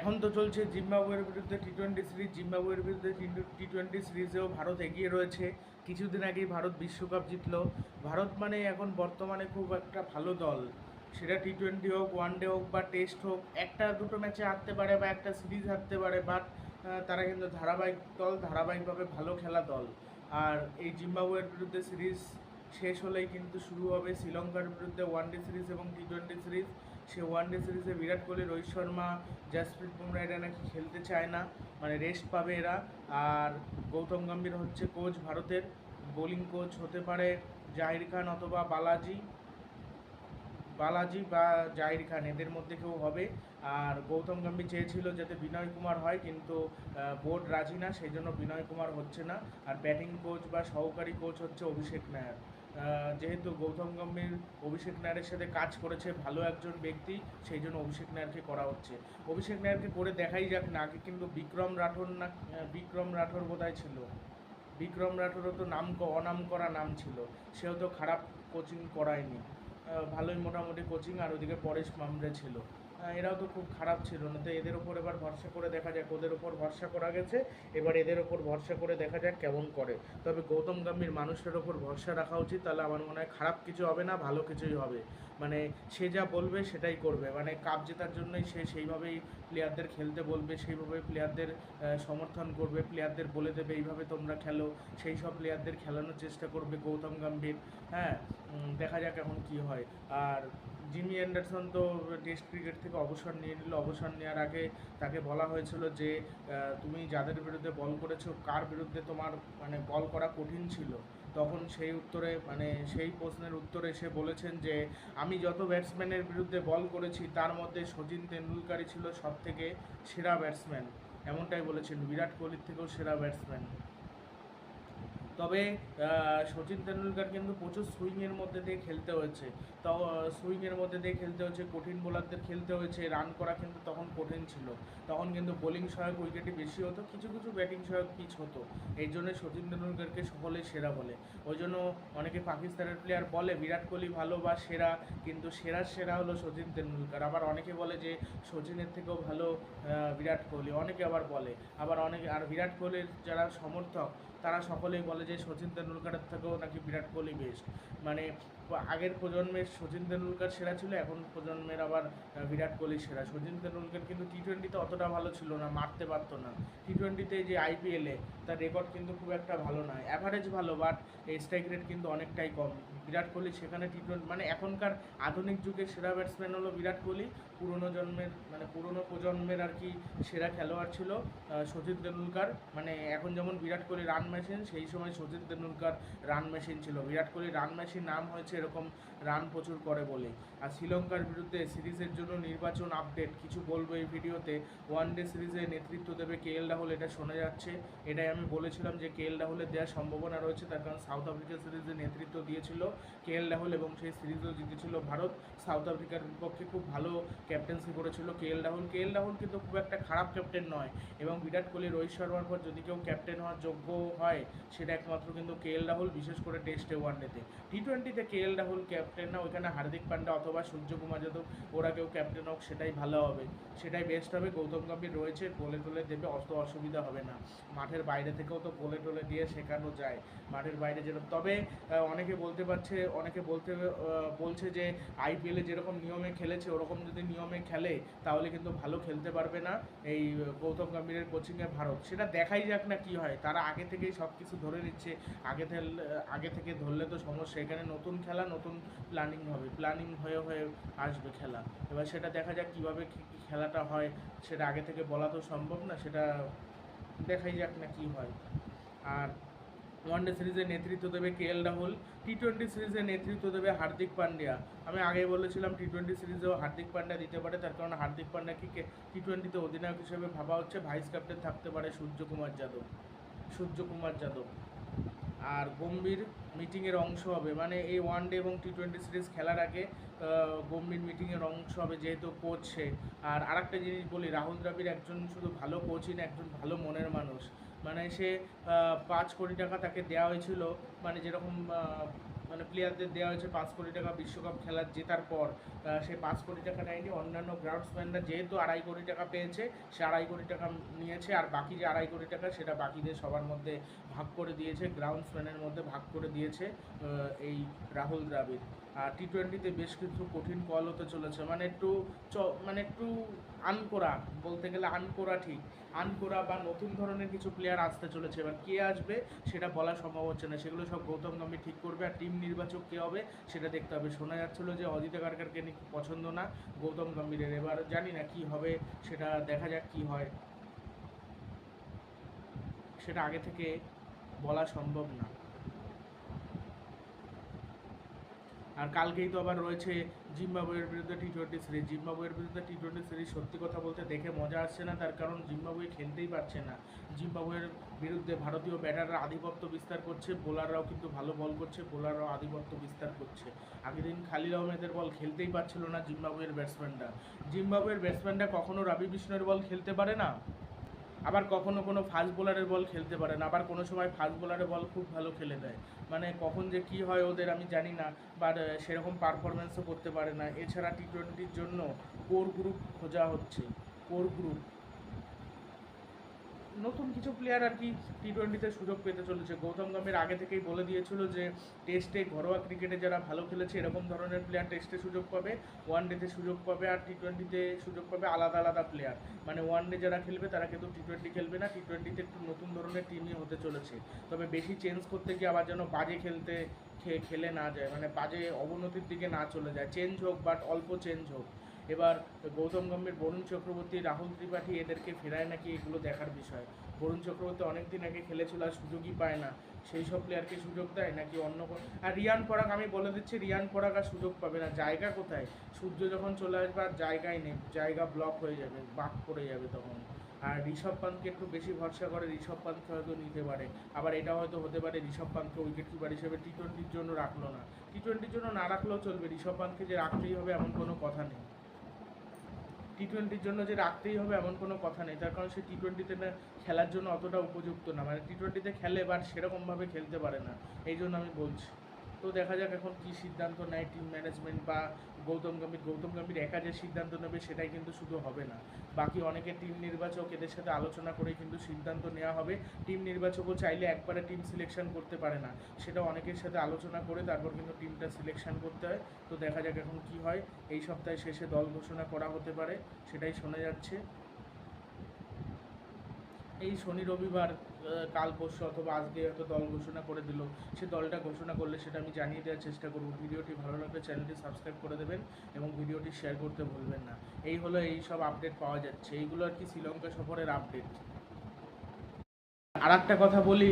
এখন তো চলছে জিম্বাবুয়ের বিরুদ্ধে টি টোয়েন্টি সিরিজ জিম্বাবুয়ের বিরুদ্ধে টি টোয়েন্টি সিরিজেও ভারত এগিয়ে রয়েছে। কিছুদিন আগেই ভারত বিশ্বকাপ জিতলো। ভারত মানে এখন বর্তমানে খুব একটা ভালো দল। সেটা টি টোয়েন্টি হোক ওয়ান ডে হোক বা টেস্ট হোক, একটা দুটো ম্যাচে হারতে পারে বা একটা সিরিজ হারতে পারে বাট তারা কিন্তু ধারাবাহিক দল, ধারাবাহিকভাবে ভালো খেলা দল। আর এই জিম্বাবুয়ের বিরুদ্ধে সিরিজ শেষ হলেই কিন্তু শুরু হবে শ্রীলঙ্কার বিরুদ্ধে ওয়ান ডে সিরিজ এবং টি টোয়েন্টি সিরিজ সে ওয়ান ডে সিরিজে বিরাট কোহলি, রোহিত শর্মা, জাসপ্রীত বুমরা, এরা নাকি খেলতে চায় না। মানে রেস্ট পাবে এরা। আর গৌতম গম্ভীর হচ্ছে কোচ ভারতের। বোলিং কোচ হতে পারে জাহির খান অথবা বালাজি। বালাজি বা জাহির খান, এদের মধ্যে কেউ হবে। আর গৌতম গম্ভীর চেয়েছিল যাতে বিনয় কুমার হয়, কিন্তু বোর্ড রাজি না, সেই জন্য বিনয় কুমার হচ্ছে না। আর ব্যাটিং কোচ বা সহকারী কোচ হচ্ছে অভিষেক নায়ার। যেহেতু গৌতম গম্ভীর, অভিষেক নায়ারের সাথে কাজ করেছে ভালো একজন ব্যক্তি, সেই জন্য অভিষেক নায়ারকে করা হচ্ছে। অভিষেক নায়ারকে করে দেখাই যাক না, আগে কিন্তু বিক্রম রাঠোর না বিক্রম রাঠোর বোধহয় ছিল। বিক্রম রাঠোরও তো নাম অনাম করা নাম ছিল। সেও তো খারাপ কোচিং করায়নি। ভালোই মোটামুটি কোচিং আর ওদিকে পরেশ মামরে ছিল। এরাও তো খুব খারাপ ছিল না। তো এদের ওপর এবার ভরসা করে দেখা যাক, ওদের ওপর ভরসা করা গেছে। এবার এদের ওপর ভরসা করে দেখা যাক কেমন করে। তবে গৌতম গম্ভীর মানুষের ওপর ভরসা রাখা উচিত, তাহলে আমার মনে হয় খারাপ কিছু হবে না, ভালো কিছুই হবে। মানে সে যা বলবে সেটাই করবে। মানে কাপ জেতার জন্যই সে সেইভাবেই প্লেয়ারদের খেলতে বলবে, সেইভাবে প্লেয়ারদের সমর্থন করবে প্লেয়ারদের বলে দেবে, এইভাবে তোমরা খেলো। সেই সব প্লেয়ারদের খেলানোর চেষ্টা করবে গৌতম গম্ভীর। হ্যাঁ দেখা যাক এখন কি হয়। আর জিমি অ্যান্ডারসন তো টেস্ট ক্রিকেট থেকে অবসর নিয়ে নিল। অবসর নেওয়ার আগে তাকে বলা হয়েছিল যে তুমি যাদের বিরুদ্ধে বল করেছ, কার বিরুদ্ধে তোমার মানে বল করা কঠিন ছিল? তখন সেই উত্তরে মানে সেই প্রশ্নের উত্তরে সে বলেছেন যে, আমি যত ব্যাটসম্যানের বিরুদ্ধে বল করেছি, তার মধ্যে সচিন তেন্ডুলকারই ছিল সব থেকে সেরা ব্যাটসম্যান এমনটাই বলেছেন। বিরাট কোহলির থেকেও সেরা ব্যাটসম্যান তবে সচিন তেন্ডুলকার কিন্তু প্রচুর সুইংয়ের মধ্যে দিয়ে খেলতে হয়েছে। তাও সুইংয়ের মধ্যে দিয়ে খেলতে হয়েছে, কঠিন বোলারদের খেলতে হয়েছে, রান করা কিন্তু তখন কঠিন ছিল। তখন কিন্তু বোলিং সহায়ক উইকেটই বেশি হতো, কিছু কিছু ব্যাটিং সহায়ক পিচ হতো। এই জন্য সচিন তেন্ডুলকারকে সকলে সেরা বলে। ওই জন্য অনেকে পাকিস্তানের প্লেয়ার বলে, বিরাট কোহলি ভালো বা সেরা, কিন্তু সেরা সেরা হলো সচিন তেন্ডুলকার। আবার অনেকে বলে যে, সচিনের থেকেও ভালো বিরাট কোহলি। অনেকে আবার বলে, আবার অনেকে, আর বিরাট কোহলির যারা সমর্থক, তারা সকলেই বলে যে সচিন তেন্ডুলকারের থেকেও নাকি বিরাট কোহলি বেস্ট মানে আগের প্রজন্মের সচিন তেন্ডুলকার সেরা ছিল, এখন প্রজন্মের আবার বিরাট কোহলি সেরা। সচিন তেন্ডুলকার কিন্তু টি টোয়েন্টিতে অতটা ভালো ছিল না, মারতে পারতো না। টি টোয়েন্টিতে যে আইপিএলে তার রেকর্ড কিন্তু খুব একটা ভালো নয় অ্যাভারেজ ভালো বাট স্ট্রাইক রেট কিন্তু অনেকটাই কম। বিরাট কোহলি সেখানে টি টোয়েন্টি মানে এখনকার আধুনিক যুগের সেরা ব্যাটসম্যান হলো বিরাট কোহলি। পুরনো জন্মের মানে পুরনো প্রজন্মের আর কি সেরা খেলোয়াড় ছিল সচিন তেন্ডুলকার। মানে এখন যেমন বিরাট কোহলি রান মেশিন সেই সময় সচিন তেন্ডুলকার রান মেশিন ছিল। বিরাট কোহলি রান মেশিন নাম হয়েছে এরকম রান প্রচুর করে বলে। আর শ্রীলঙ্কার বিরুদ্ধে সিরিজের জন্য নির্বাচন আপডেট কিছু বলব এই ভিডিওতে। ওয়ান ডে সিরিজে নেতৃত্ব দেবে কে এল রাহুল, এটা শোনা যাচ্ছে। এটাই আমি বলেছিলাম যে কে এল রাহুলের দেওয়ার সম্ভাবনা রয়েছে, তার কারণ সাউথ আফ্রিকা সিরিজে নেতৃত্ব দিয়েছিল কে এল রাহুল এবং সেই সিরিজও জিতেছিল ভারত। সাউথ আফ্রিকার বিপক্ষে খুব ভালো ক্যাপ্টেন্সি করেছিল কে এল রাহুল কে এল রাহুল কিন্তু খুব একটা খারাপ ক্যাপ্টেন নয় এবং বিরাট কোহলি, রোহিত শর্মার পর যদি কেউ ক্যাপ্টেন হওয়ার যোগ্য হয়, সেটা একমাত্র কিন্তু কে এল রাহুল বিশেষ করে টেস্টে ওয়ানডেতে টি টোয়েন্টিতে কে এল রাহুল ক্যাপ্টেন না, ওইখানে হার্দিক পান্ডা অথবা সূর্যকুমার যাদব, ওরা কেউ ক্যাপ্টেন হোক, সেটাই ভালো হবে। সেটাই বেস্ট হবে। গৌতম গম্ভীর রয়েছে গোলে টোলে দেবে, অত অসুবিধা হবে না। মাঠের বাইরে থেকেও তো গোলে টোলে দিয়ে শেখানো যায়। মাঠের বাইরে যেরকম, তবে অনেকে বলতে পারছে, অনেকে বলতে বলছে যে আইপিএলে যেরকম নিয়মে খেলেছে, ওরকম যদি নিয়মে খেলে, তাহলে কিন্তু ভালো খেলতে পারবে না এই গৌতম গম্ভীরের কোচিংয়ে ভারত। সেটা দেখাই যাক না কি হয়। তারা আগে থেকেই সব কিছু ধরে নিচ্ছে। আগে আগে থেকে ধরলে তো সমস্যা। এখানে নতুন খেলা, নতুন প্ল্যানিং হবে। প্ল্যানিং হয়ে হয়ে আসবে খেলা। এবার সেটা দেখা যাক কীভাবে খেলাটা হয়। সেটা আগে থেকে বলা তো সম্ভব না। সেটা দেখাই যাক না কি হয়। আর ওয়ানডে সিরিজে নেতৃত্ব দেবে কে এল রাহুল টি টোয়েন্টি সিরিজে নেতৃত্ব দেবে হার্দিক পান্ডিয়া। আমি আগে বলেছিলাম টি টোয়েন্টি সিরিজেও হার্দিক পান্ডিয়া দিতে পারে, তার কারণ হার্দিক পান্ডিয়াকে টি টোয়েন্টিতে অধিনায়ক হিসেবে ভাবা হচ্ছে, ভাইস ক্যাপ্টেন থাকতে পারে সূর্যকুমার যাদব সূর্যকুমার যাদব। আর গম্ভীর মিটিংয়ের অংশ হবে মানে এই ওয়ান ডে এবং টি টোয়েন্টি সিরিজ খেলার আগে গম্ভীর মিটিংয়ের অংশ হবে যেহেতু কোচ সে। আর আরেকটা জিনিস বলি, রাহুল দ্রাবিড় একজন শুধু ভালো কোচই না, একজন ভালো মনের মানুষ। মানে সে পাঁচ কোটি টাকা তাকে দেওয়া হয়েছিল মানে যেরকম মানে প্লেয়ারদের দেওয়া হয়েছে পাঁচ কোটি টাকা বিশ্বকাপ খেলার জেতার পর সে পাঁচ কোটি টাকা নেয়নি, অন্যান্য গ্রাউন্ডসম্যানরা যেহেতু আড়াই কোটি টাকা পেয়েছে, সে আড়াই কোটি টাকা নিয়েছে, আর বাকি যে আড়াই কোটি টাকা সেটা বাকিদের সবার মধ্যে ভাগ করে দিয়েছে গ্রাউন্ডসম্যানের মধ্যে ভাগ করে দিয়েছে এই রাহুল দ্রাবিড়। টি টোয়েন্টিতে বেশ কিছু কঠিন কল হতে চলেছে। মানে একটু চ মানে একটু আনকোরা, বলতে গেলে আনকোরা ঠিক। আনকোরা বা নতুন ধরনের কিছু প্লেয়ার আসতে চলেছে। এবার কে আসবে সেটা বলা সম্ভব হচ্ছে না। সেগুলো সব গৌতম গম্ভীর ঠিক করবে আর টিম নির্বাচক কে হবে সেটা দেখতে হবে। শোনা যাচ্ছিল যে অজিত কারকারকে পছন্দ না গৌতম গম্ভীরের। এবার জানি না কি হবে, সেটা দেখা যাক কি হয়। সেটা আগে থেকে বলা সম্ভব না। আর কালকেই তো আবার রয়েছে জিম্বাবুয়ের বিরুদ্ধে টি টোয়েন্টি সিরিজ জিম্বাবুয়ের বিরুদ্ধে টি টোয়েন্টি সিরিজ সত্যি কথা বলতে দেখে মজা আসছে না, তার কারণ জিম্বাবুয়ে খেলতেই পারছে না। জিম্বাবুয়ের বিরুদ্ধে ভারতীয় ব্যাটাররা আধিপত্য বিস্তার করছে, বোলাররাও কিন্তু ভালো বল করছে, বোলাররাও আধিপত্য বিস্তার করছে। আগের দিন খালিল আহমেদের বল খেলতেই পারছিল না জিম্বাবুয়ের ব্যাটসম্যানরা জিম্বাবুয়ের ব্যাটসম্যানরা কখনো রবি বিষ্ণুর বল খেলতে পারে না? আবার কখনো কোনো ফাস্ট বোলারের বল খেলতে পারে না। আবার কোনো সময় ফাস্ট বোলারের বল খুব ভালো খেলে দেয়। মানে কখন যে কি হয় ওদের আমি জানি না বাট সেরকম পারফরমেন্সও করতে পারে না। এছাড়া টি টোয়েন্টির জন্য কোর গ্রুপ খোঁজা হচ্ছে। কোর গ্রুপ নতুন কিছু প্লেয়ার আর কি টি টোয়েন্টিতে সুযোগ পেতে চলেছে। গৌতম গম্ভীর আগে থেকেই বলে দিয়েছিল যে টেস্টে ঘরোয়া ক্রিকেটে যারা ভালো খেলেছে, এরকম ধরনের প্লেয়ার টেস্টে সুযোগ পাবে ওয়ান ডেতে সুযোগ পাবে আর টি টোয়েন্টিতে সুযোগ পাবে আলাদা আলাদা প্লেয়ার মানে ওয়ান ডে যারা খেলবে, তারা কিন্তু টি টোয়েন্টি খেলবে না। টি টোয়েন্টিতে একটু নতুন ধরনের টিমই হতে চলেছে। তবে বেশি চেঞ্জ করতে গিয়ে আবার যেন বাজে খেলতে খেলে না যায়। মানে বাজে অবনতির দিকে না চলে যায়। চেঞ্জ হোক বাট অল্প চেঞ্জ হোক। এবার গৌতম গম্ভীর, বরুণ চক্রবর্তী, রাহুল ত্রিপাঠী এদেরকে ফেরায় নাকি এগুলো দেখার বিষয়? বরুণ চক্রবর্তী অনেক দিন আগে খেলেছিল আর সুযোগই পায় না। সেই সব প্লেয়ারকে সুযোগ দেয় নাকি অন্য আর রিয়ান পরাগ, আমি বলে দিচ্ছি, রিয়ান পরাগ আর সুযোগ পাবে না। জায়গা কোথায়? সূর্য যখন চলে আসবে আর জায়গায় নেই। জায়গা ব্লক হয়ে যাবে, বাক পড়ে যাবে তখন। আর ঋষভ পান্তকে একটু বেশি ভরসা করে ঋষভ পান্তকে হয়তো নিতে পারে। আবার এটা হয়তো হতে পারে, ঋষভ পান্তকে উইকেট কিপার হিসেবে টি টোয়েন্টির জন্য রাখল না। টি টোয়েন্টির জন্য না রাখলেও চলবে। ঋষভ পান্তকে যে রাখতেই হবে এমন কোনো কথা নেই। টি টোয়েন্টির জন্য যে রাখতেই হবে এমন কোনো কথা নেই। তার কারণ সে টি টোয়েন্টিতে না খেলার জন্য অতটা উপযুক্ত না। মানে টি টোয়েন্টিতে খেলে বাট সেরকমভাবে খেলতে পারে না। এই জন্য আমি বলছি। তো দেখা যাক এখন কী সিদ্ধান্ত নেয় টিম ম্যানেজমেন্ট বা গৌতম গম্ভীর। গৌতম গম্ভীর একা যে সিদ্ধান্ত নেবে সেটাই কিন্তু শুধু হবে না। বাকি অনেকে টিম নির্বাচক, এদের সাথে আলোচনা করে কিন্তু সিদ্ধান্ত নেওয়া হবে। টিম নির্বাচকও চাইলে একবারে টিম সিলেকশন করতে পারে না। সেটা অনেকের সাথে আলোচনা করে তারপর কিন্তু টিমটা সিলেকশন করতে হয়। তো দেখা যাক এখন কি হয়। এই সপ্তাহে শেষে দল ঘোষণা করা হতে পারে, সেটাই শোনা যাচ্ছে। এই শনি রবিবার কাল পরশু অথবা আজকে হয়তো দল ঘোষণা করে দিল, সে দলটা ঘোষণা করলে সেটা আমি জানিয়ে দেওয়ার চেষ্টা করব। ভিডিওটি ভালো লাগলে চ্যানেলটি সাবস্ক্রাইব করে দেবেন এবং ভিডিওটি শেয়ার করতে ভুলবেন না। এই হলো এই সব আপডেট পাওয়া যাচ্ছে। এইগুলো আর কি শ্রীলঙ্কা সফরের আপডেট। আর একটা কথা বলি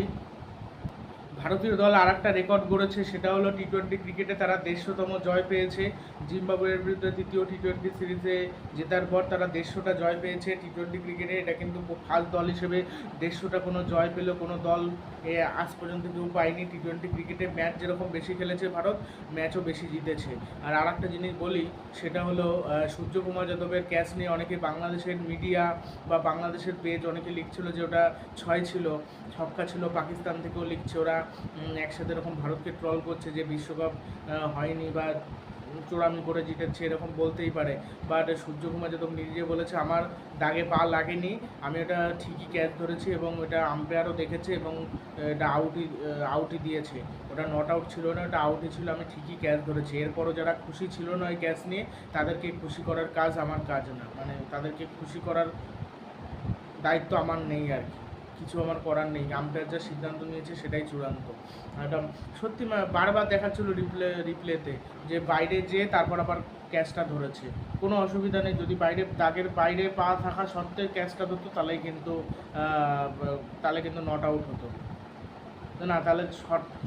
ভারতীয় দল আর একটা রেকর্ড গড়েছে, সেটা হলো টি টোয়েন্টি ক্রিকেটে তারা দেড়শোতম জয় পেয়েছে। জিম্বাবুয়ের বিরুদ্ধে তৃতীয় টি টোয়েন্টি সিরিজে জেতার পর তারা দেড়শোটা জয় পেয়েছে। টি টোয়েন্টি ক্রিকেটে এটা কিন্তু ফার্স্ট দল হিসেবে দেড়শোটা কোনো জয় পেল কোনো দল এ আজ পর্যন্ত কেউ পায়নি। টি টোয়েন্টি ক্রিকেটে ম্যাচ যেরকম বেশি খেলেছে ভারত ম্যাচও বেশি জিতেছে। আর আর একটা জিনিস বলি, সেটা হলো সূর্যকুমার যাদবের ক্যাচ নিয়ে অনেকে বাংলাদেশের মিডিয়া বা বাংলাদেশের পেজ অনেকে লিখছিল যে ওটা ছয় ছিল, ছক্কা ছিল, পাকিস্তান থেকেও লিখছে ওরা। একসাথে এরকম ভারতকে ট্রল করছে যে বিশ্বকাপ হয়নি বা চোরামি করে জিতেছে এরকম বলতেই পারে। বাট সূর্যকুমার যাদব নিজে বলেছে, আমার দাগে পা লাগেনি, আমি ওটা ঠিকই ক্যাচ ধরেছি এবং ওটা আম্পায়ারও দেখেছে এবং এটা আউটই আউটই দিয়েছে। ওটা নট আউট ছিল না, ওটা আউটই ছিল, আমি ঠিকই ক্যাচ ধরেছি। এরপরও যারা খুশি ছিল না ওই ক্যাচ নিয়ে, তাদেরকে খুশি করার কাজ আমার কাজ না। মানে তাদেরকে খুশি করার দায়িত্ব আমার নেই আর কি। কিছু আমার করার নেই। আম্পায়ার যা সিদ্ধান্ত নিয়েছে সেটাই চূড়ান্ত। এটা সত্যি বারবার দেখাচ্ছিল রিপ্লে রিপ্লেতে যে বাইরে যেয়ে তারপর আবার ক্যাচটা ধরেছে। কোনো অসুবিধা নেই, যদি বাইরে, দাগের বাইরে পা থাকা সত্ত্বেও ক্যাচটা ধরতো, তাহলেই কিন্তু তাহলে কিন্তু নট আউট হতো। না, তাহলে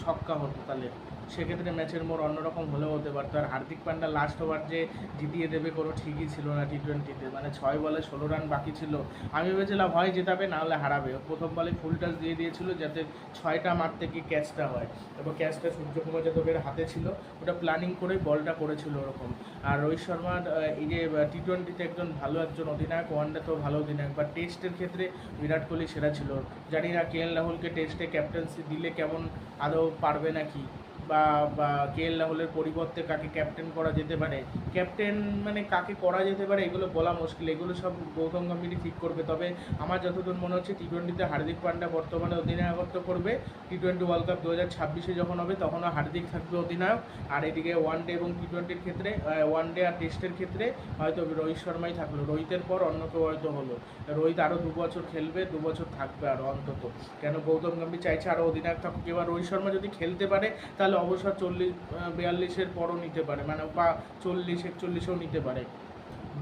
ছক্কা হতো তাহলে। সেক্ষেত্রে ম্যাচের মোড় অন্যরকম হলেও হতে পারতো। আর হার্দিক পান্ডা লাস্ট ওভার যে জিতিয়ে দেবে কোনো ঠিকই ছিল না টি টোয়েন্টিতে মানে ছয় বলে ষোলো রান বাকি ছিল। আমি ভেবেছিলাম, হয় জেতাবে, না হলে হারাবে। প্রথম বলে ফুল টাচ দিয়ে দিয়েছিল যাতে ছয়টা মারতে গিয়ে ক্যাচটা হয়। এবং ক্যাচটা সূর্যকুমার যাদবের হাতে ছিল। ওটা প্ল্যানিং করে বলটা করেছিল ওরকম। আর রোহিত শর্মার এই যে টি টোয়েন্টিতে একজন ভালো একজন অধিনায়ক ওয়ানডেতেও ভালো অধিনায়ক। বা টেস্টের ক্ষেত্রে বিরাট কোহলি সেরা ছিল। জানি না, কে এল রাহুলকে টেস্টে ক্যাপ্টেন্সি দিলে কেমন আদৌ পারবে নাকি বা বা কে এল রাহুলের পরিবর্তে কাকে ক্যাপ্টেন করা যেতে পারে? ক্যাপ্টেন মানে কাকে করা যেতে পারে? এগুলো বলা মুশকিল। এগুলো সব গৌতম গম্ভীরই ঠিক করবে। তবে আমার যতদূর মনে হচ্ছে টি টোয়েন্টিতে হার্দিক পান্ডা বর্তমানে অধিনায়কত্ব করবে। টি টোয়েন্টি ওয়ার্ল্ড কাপ দু হাজার ছাব্বিশে যখন হবে, তখনও হার্দিক থাকবে অধিনায়ক। আর এদিকে ওয়ান ডে এবং টি টোয়েন্টির ক্ষেত্রে ওয়ান ডে আর টেস্টের ক্ষেত্রে হয়তো রোহিত শর্মাই থাকল। রোহিতের পর অন্য কেউ হয়তো হলো। রোহিত আরও দু বছর খেলবে, দু বছর থাকবে আরও অন্তত। কেন গৌতম গম্ভীর চাইছে আরও অধিনায়ক থাকুক? এবার রোহিত শর্মা যদি খেলতে পারে, তাহলে অবসর চল্লিশ বিয়াল্লিশের পরও নিতে পারে মানে বা চল্লিশ একচল্লিশেও নিতে পারে।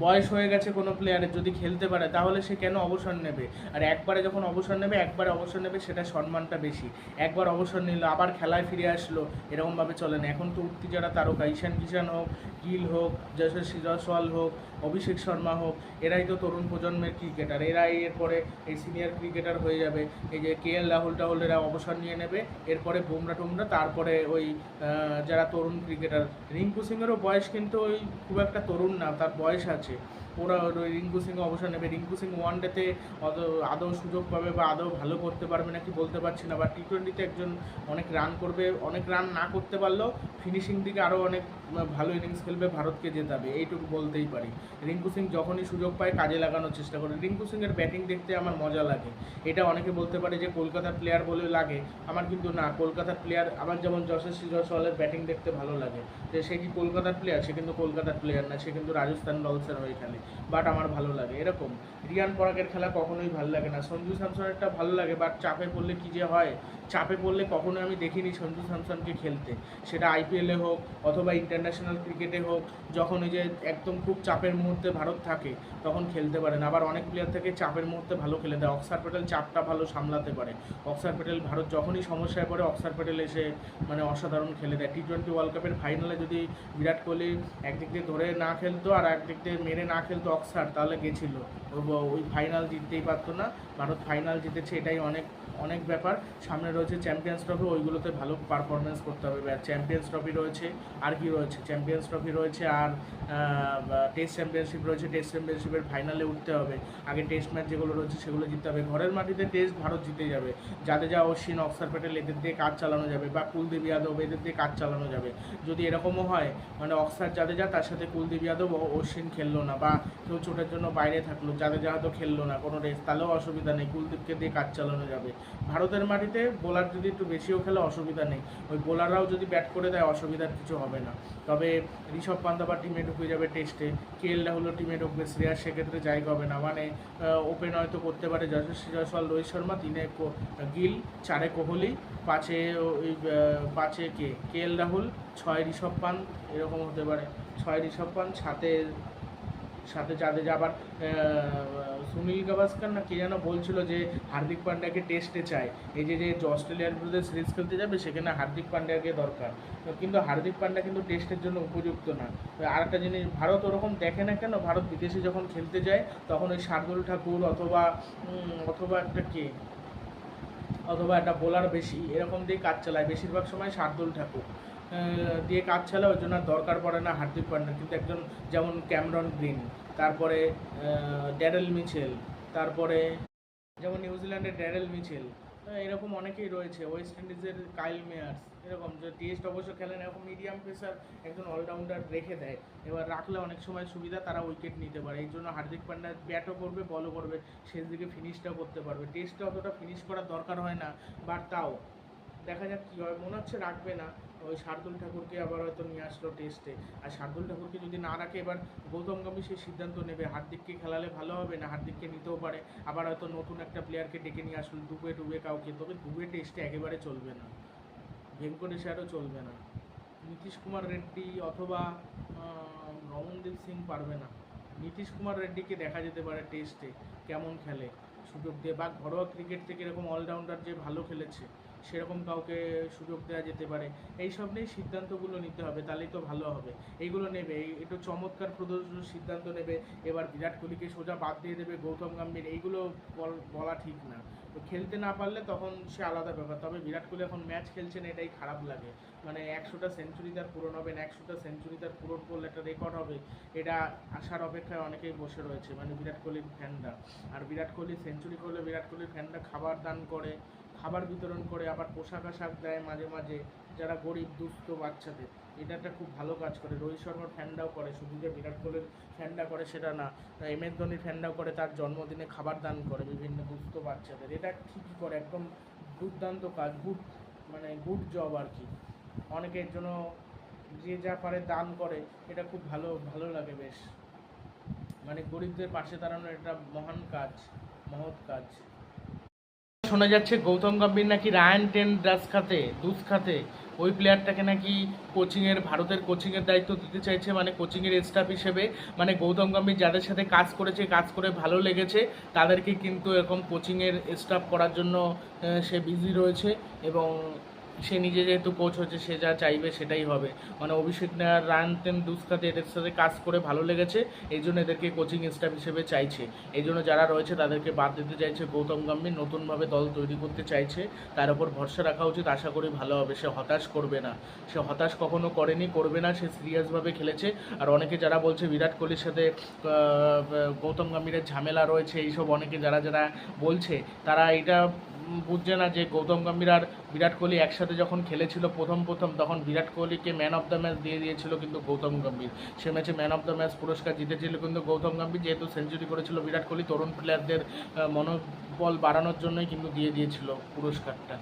বয়স হয়ে গেছে কোনো প্লেয়ারের যদি খেলতে পারে, তাহলে সে কেন অবসর নেবে? আর একবারে যখন অবসর নেবে, একবারে অবসর নেবে সেটা সম্মানটা বেশি। একবার অবসর নিল, আবার খেলায় ফিরে আসলো, এরকমভাবে চলে না। এখন তো উঠতি যারা তারকা, ঈশান কিষান হোক, গিল হোক, যশস্বী জয়সওয়াল হোক, অভিষেক শর্মা হোক, এরাই তো তরুণ প্রজন্মের ক্রিকেটার এরাই এরপরে এই সিনিয়র ক্রিকেটার হয়ে যাবে। এই যে কে এল রাহুল টাহুল এরা অবসর নিয়ে নেবে, এরপরে বুমরা টুমরা, তারপরে ওই যারা তরুণ ক্রিকেটার রিঙ্কু সিংয়েরও বয়স কিন্তু ওই খুব একটা তরুণ না, তার বয়স আছে। করছি ওরা রিঙ্কু সিং অবসর নেবে। রিঙ্কু সিং ওয়ান ডেতে আদৌ সুযোগ পাবে বা আদৌ ভালো করতে পারবে নাকি বলতে পারছি না। বা টি টোয়েন্টিতে একজন অনেক রান করবে, অনেক রান না করতে পারলেও ফিনিশিং দিকে আরও অনেক ভালো ইনিংস খেলবে ভারতকে জেতাবে, এইটুকু বলতেই পারি। রিঙ্কু সিং যখনই সুযোগ পায় কাজে লাগানোর চেষ্টা করে। রিঙ্কু সিংয়ের ব্যাটিং দেখতে আমার মজা লাগে। এটা অনেকে বলতে পারে যে কলকাতার প্লেয়ার বলে লাগে, আমার কিন্তু না। কলকাতার প্লেয়ার আমার যেমন যশস্বী জয়সওয়ালের ব্যাটিং দেখতে ভালো লাগে। যে সে কি কলকাতার প্লেয়ার সে কিন্তু কলকাতার প্লেয়ার না, সে কিন্তু রাজস্থান রয়্যালসের হয়ে খেলে। বাট আমার ভালো লাগে। এরকম। রিয়ান পরাগের খেলা কখনোই ভালো লাগে না। সঞ্জু স্যামসনেরটা ভালো লাগে বাট চাপে পড়লে কি যে হয়? চাপে পড়লে কখনো আমি দেখিনি সঞ্জু স্যামসনকে খেলতে। সেটা আইপিএলে হোক অথবা ইন্টারন্যাশনাল ক্রিকেটে হোক, যখন ওই যে একদম খুব চাপের মুহূর্তে ভারত থাকে, তখন খেলতে পারে না আবার অনেক প্লেয়ার থেকে চাপের মুহূর্তে ভালো খেলে দেয়। অক্সার প্যাটেল চাপটা ভালো সামলাতে পারে। অক্সার প্যাটেল ভারত যখনই সমস্যায় পড়ে অক্সার প্যাটেল এসে মানে অসাধারণ খেলে দেয়। টি টোয়েন্টি ওয়ার্ল্ড কাপের ফাইনালে যদি বিরাট কোহলি একদিক দিয়ে ধরে না খেলতো আর একদিক দিয়ে মেরে না খেলতো অক্সার তাহলে গেছিল। ওই ফাইনাল জিততেই পারতো না। ভারত ফাইনাল জিতেছে এটাই অনেক অনেক ব্যাপার। সামনে রয়েছে চ্যাম্পিয়ন্স ট্রফি ওইগুলোতে ভালো পারফরমেন্স করতে হবে। চ্যাম্পিয়ন্স ট্রফি রয়েছে, আর কি রয়েছে? চ্যাম্পিয়ন্স ট্রফি রয়েছে, আর টেস্ট চ্যাম্পিয়নশিপ রয়েছে টেস্ট চ্যাম্পিয়নশিপের ফাইনালে উঠতে হবে। আগে টেস্ট ম্যাচ যেগুলো রয়েছে, সেগুলো জিততে হবে। ঘরের মাটিতে টেস্ট ভারত জিতে যাবে। জাদেজা অশ্বিন অক্সার প্যাটেল, এদের দিয়ে কাজ চালানো যাবে, বা কুলদীপ যাদব, এদের দিয়ে কাজ চালানো যাবে। যদি এরকমও হয় মানে অক্সার যাদের যা, তার সাথে কুলদীপ যাদব অশ্বিন খেললো না, বা কেউ চোটের জন্য বাইরে থাকল, যাদের যা হয়তো খেললো না কোনো রেস তাহলেও অসুবিধা নেই। কুলদীপকে দিয়ে কাজ চালানো যাবে। ভারতের মাটিতে বোলার যদি একটু বেশিও খেলে অসুবিধা নেই। ওই বোলাররাও যদি ব্যাট করে দেয়, অসুবিধার কিছু হবে না। তবে ঋষভ পান্ত আবার টিমে ঢুকে যাবে টেস্টে কে এল রাহুলও টিমে ঢুকবে, শ্রেয়াস সেক্ষেত্রে জায়গা হবে না। মানে ওপেন হয়তো করতে পারে যশস্বী জয়সওয়াল, রোহিত শর্মা, তিনে গিল, চারে কোহলি, পাঁচে ওই পাঁচে কে? কে এল রাহুল ছয় ঋষভ পান্ত, এরকম হতে পারে। ছয় ঋষভ পান্ত সাথে সাথে চাঁদে আহ, সুনীল গাভাস্কার না কে যেন বলছিল যে হার্দিক পান্ড্যাকে টেস্টে চায় এই যে যে অস্ট্রেলিয়ার বিরুদ্ধে সিরিজ খেলতে যাবে সেখানে হার্দিক পান্ড্যাকে দরকার। কিন্তু হার্দিক পান্ড্যা কিন্তু টেস্টের জন্য উপযুক্ত না। আর একটা জিনিস ভারত ওরকম দেখে না কেন? ভারত বিদেশে যখন খেলতে যায় তখন ওই শার্দুল ঠাকুর অথবা অথবা একটা কে? অথবা একটা বোলার বেশি এরকম দিয়ে কাজ চালায়। বেশিরভাগ সময় শার্দুল ঠাকুর। দিয়ে কাজ চালায়, ওই জন্য দরকার পড়ে না হার্দিক পান্ড্যা কিন্তু একজন যেমন ক্যামরন গ্রিন, তারপরে ড্যারেল মিচেল, তারপরে যেমন নিউজিল্যান্ডের ড্যারেল মিচেল এরকম অনেকেই রয়েছে। ওয়েস্ট ইন্ডিজের কাইল মেয়ার্স, এরকম। যে টেস্ট অবশ্য খেলেন এরকম মিডিয়াম পেসার একজন অলরাউন্ডার রেখে দেয়। এবার রাখলে অনেক সময় সুবিধা, তারা উইকেট নিতে পারে। এই জন্য হার্দিক পান্ড্যা ব্যাটও করবে, বলও করবে, শেষ দিকে ফিনিশটাও করতে পারবে। টেস্টটা অতটা ফিনিশ করার দরকার হয় না, বাট তাও দেখা যাক কী হয়। মনে হচ্ছে রাখবে না। ওই শার্দুল ঠাকুরকে আবার হয়তো নিয়ে আসলো টেস্টে আর শার্দুল ঠাকুরকে যদি না রাখে, এবার গৌতম গম্ভীর সেই সিদ্ধান্ত নেবে, হার্দিককে খেলালে ভালো হবে না? হার্দিককে নিতেও পারে। আবার হয়তো নতুন একটা প্লেয়ারকে ডেকে নিয়ে আসলো ডুবে ডুবে কাউকে। তবে ডুবে টেস্টে একেবারে চলবে না। ভেঙ্কটেশ আরও চলবে না। নীতিশ কুমার রেড্ডি অথবা রমনদীপ সিং পারবে না। নীতিশ কুমার রেড্ডিকে দেখা যেতে পারে টেস্টে কেমন খেলে? সুযোগ দেয় বা ঘরোয়া ক্রিকেট থেকে এরকম অলরাউন্ডার যে ভালো খেলেছে, সেরকম কাউকে সুযোগ দেওয়া যেতে পারে। এই সব নিয়ে সিদ্ধান্তগুলো নিতে হবে, তাহলেই তো ভালো হবে। এইগুলো নেবে একটু চমৎকার প্রদর্শন সিদ্ধান্ত নেবে, এবার বিরাট কোহলিকে সোজা বাদ দিয়ে দেবে গৌতম গম্ভীর, এইগুলো বলা ঠিক না। তো খেলতে না পারলে তখন সে আলাদা ব্যাপার। তবে বিরাট কোহলি এখন ম্যাচ খেলছেন, এটাই খারাপ লাগে। মানে একশোটা সেঞ্চুরি তার পূরণ হবে, না একশোটা সেঞ্চুরি তার পূরণ করলে একটা রেকর্ড হবে, এটা আসার অপেক্ষায় অনেকেই বসে রয়েছে মানে বিরাট কোহলির ফ্যানরা আর বিরাট কোহলি সেঞ্চুরি করলে বিরাট কোহলির ফ্যানরা খাবার দান করে খাবার বিতরণ করে, আবার পোশাক আশাক দেয় মাঝে মাঝে, যারা গরিব, দুস্থ বাচ্চাদের। এটা একটা খুব ভালো কাজ করে। রোহিত শর্মার ফ্যানরাও করে শুধু যে বিরাট কোহলির ফ্যানরা করে, সেটা না। এম এস ধোনির ফ্যানরাও করে, তার জন্মদিনে খাবার দান করে বিভিন্ন দুস্থ বাচ্চাদের। এটা ঠিকই করে, একদম দুর্দান্ত কাজ, গুড মানে গুড জব আর কি। অনেকের জন্য যে যা পারে দান করে, এটা খুব ভালো ভালো লাগে বেশ। মানে গরিবদের পাশে দাঁড়ানো এটা মহান কাজ, মহৎ কাজ। শোনা যাচ্ছে গৌতম গম্ভীর নাকি রায়ান টেন দাস খাতে, দুধ খাতে। ওই প্লেয়ারটাকে নাকি কোচিংয়ের ভারতের কোচিংয়ের দায়িত্ব দিতে চাইছে মানে কোচিংয়ের স্টাফ হিসেবে। মানে গৌতম গম্ভীর যাদের সাথে কাজ করেছে, কাজ করে ভালো লেগেছে, তাদেরকে কিন্তু এরকম কোচিংয়ের স্টাফ করার জন্য সে বিজি রয়েছে এবং সে নিজে যেহেতু কোচ হচ্ছে সে যা চাইবে সেটাই হবে। মানে অভিষেক নেয়ার রান টেন দুস্কাতে এদের সাথে কাজ করে ভালো লেগেছে, এই জন্য এদেরকে কোচিং স্টাফ হিসেবে চাইছে। এই জন্য যারা রয়েছে তাদেরকে বাদ দিতে চাইছে। গৌতম গম্ভীর নতুনভাবে দল তৈরি করতে চাইছে। তার উপর ভরসা রাখা উচিত, আশা করি ভালো হবে। সে হতাশ করবে না। সে হতাশ কখনো করেনি, করবে না, সে সিরিয়াসভাবে খেলেছে। আর অনেকে যারা বলছে বিরাট কোহলির সাথে গৌতম গম্ভীরের ঝামেলা রয়েছে, এইসব অনেকে যারা যারা বলছে, তারা এটা বুঝছে না যে গৌতম গম্ভীর আর বিরাট কোহলি একসাথে যখন খেলেছিল প্রথম প্রথম, তখন বিরাট কোহলিকে ম্যান অফ দ্য ম্যাচ দিয়ে দিয়েছিল কিন্তু গৌতম গম্ভীর। সে ম্যাচে ম্যান অফ দ্য ম্যাচ পুরস্কার জিতেছিল কিন্তু গৌতম গম্ভীর যেহেতু সেঞ্চুরি করেছিল, বিরাট কোহলি তরুণ প্লেয়ারদের মনোবল বাড়ানোর জন্যই কিন্তু দিয়ে দিয়েছিল পুরস্কারটা।